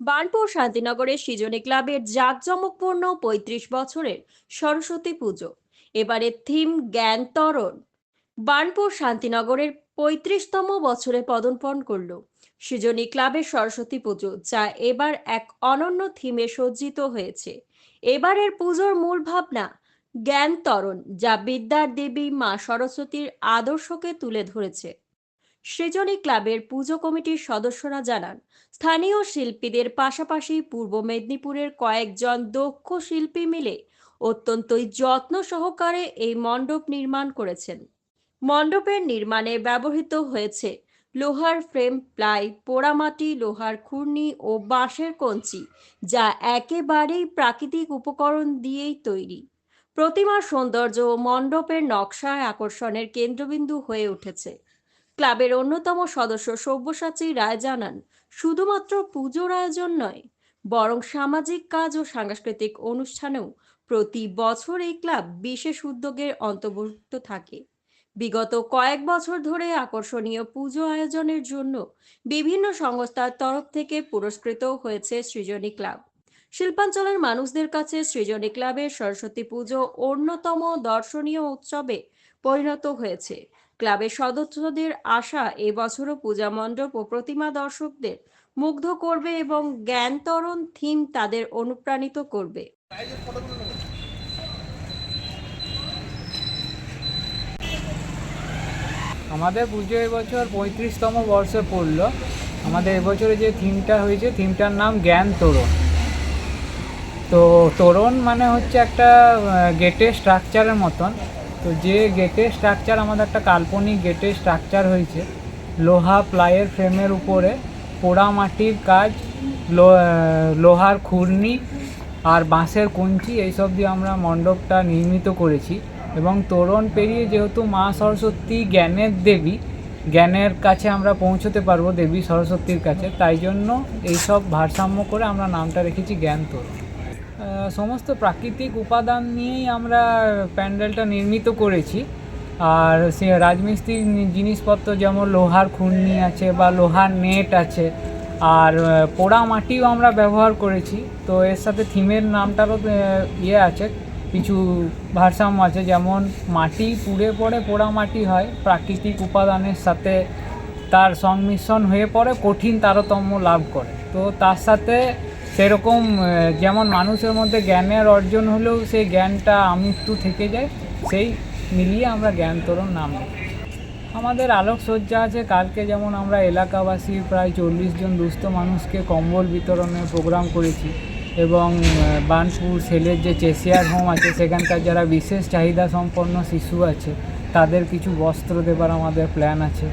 বার্নপুর শান্তিনগরের সৃজনী ক্লাবের জাঁকজমকপূর্ণ পঁয়ত্রিশ বছরের সরস্বতী পুজো। এবারের থিম জ্ঞান তরণ বার্নপুর শান্তিনগরের পঁয়ত্রিশতম বছরে পদার্পণ করল। সৃজনী ক্লাবের সরস্বতী পুজো, যা এবার এক অনন্য থিমে সজ্জিত হয়েছে। এবারের পুজোর মূল ভাবনা জ্ঞান তরণ যা বিদ্যার দেবী মা সরস্বতীর আদর্শকে তুলে ধরেছে। সৃজনী ক্লাবের পুজো কমিটির সদস্যরা জানান, স্থানীয় শিল্পীদের পাশাপাশি পূর্ব মেদিনীপুরের কয়েকজন দক্ষ শিল্পী মিলে অত্যন্তই যত্ন সহকারে এই মণ্ডপ নির্মাণ করেছেন। মণ্ডপের নির্মাণে ব্যবহৃত হয়েছে লোহার ফ্রেম, প্লাই, পোড়ামাটি, লোহার খুর্নি ও বাঁশের কঞ্চি, যা একেবারেই প্রাকৃতিক উপকরণ দিয়েই তৈরি। প্রতিমার সৌন্দর্য ও মণ্ডপের নকশায় আকর্ষণের কেন্দ্রবিন্দু হয়ে উঠেছে। ক্লাবের অন্যতম সদস্য সব্যসাচী রায় জানান, শুধুমাত্র পুজোর আয়োজন নয়, বরং সামাজিক কাজ ও সাংস্কৃতিক অনুষ্ঠানেও প্রতি বছর এই ক্লাব বিশেষ উদ্যোগের অন্তর্ভুক্ত থাকে। বিগত কয়েক বছর ধরে আকর্ষণীয় পুজো আয়োজনের জন্য বিভিন্ন সংস্থার তরফ থেকে পুরস্কৃত হয়েছে সৃজনী ক্লাব। শিল্পাঞ্চলের মানুষদের কাছে সৃজনী ক্লাবের সরস্বতী পুজো অন্যতম দর্শনীয় উৎসবে পরিণত হয়েছে। ক্লাবের সদস্যদের আশা এবছরও পূজা মণ্ডপ ও প্রতিমা দর্শকদের মুগ্ধ করবে এবং জ্ঞানতরণ থিম তাদের অনুপ্রাণিত করবে। আমাদের পুজো এবছর পঁয়ত্রিশতম বর্ষে পড়ল। আমাদের এবছরে যে থিমটা হয়েছে, থিমটার নাম জ্ঞান তোরণ। তো তোরণ মানে হচ্ছে একটা গেটের স্ট্রাকচারের মতন। তো যে গেটের স্ট্রাকচার আমাদের একটা কাল্পনিক গেটের স্ট্রাকচার হয়েছে, লোহা প্লাইয়ের ফ্রেমের উপরে পোড়া মাটির কাজ লোহার খুরনি আর বাঁশের কঞ্চি এইসব দিয়ে আমরা মণ্ডপটা নির্মিত করেছি। এবং তোরণ পেরিয়ে যেহেতু মা সরস্বতী জ্ঞানের দেবী, জ্ঞানের কাছে আমরা পৌঁছতে পারব দেবী সরস্বতীর কাছে। তাই জন্য এইসব ভারসাম্য করে আমরা নামটা রেখেছি জ্ঞান তোরণ। সমস্ত প্রাকৃতিক উপাদান নিয়েই আমরা প্যান্ডেলটা নির্মিত করেছি। আর সে রাজমিস্ত্রির জিনিসপত্র যেমন লোহার খুন্নি আছে বা লোহার নেট আছে, আর পোড়া মাটিও আমরা ব্যবহার করেছি। তো এর সাথে থিমের নামটারও ইয়ে আছে, কিছু ভারসাম্য আছে। যেমন মাটি পুড়ে পড়ে পোড়া মাটি হয়, প্রাকৃতিক উপাদানের সাথে তার সংমিশ্রণ হয়ে পড়ে, কঠিন তারতম্য লাভ করে। তো তার সাথে সেরকম যেমন মানুষের মধ্যে জ্ঞানের অর্জন হলেও সেই জ্ঞানটা আমৃত্যু থেকে যায় সেই মিলিয়ে আমরা জ্ঞান তরুণ নাম। আমাদের আলোকসজ্জা আছে কালকে যেমন আমরা এলাকাবাসী প্রায় চল্লিশ জন দুস্থ মানুষকে কম্বল বিতরণের প্রোগ্রাম করেছি এবং আহ, বার্নপুর সেলের যে চেসিয়ার হোম আছে সেখানকার যারা বিশেষ চাহিদা সম্পন্ন শিশু আছে তাদের কিছু বস্ত্র দেবার আমাদের প্ল্যান আছে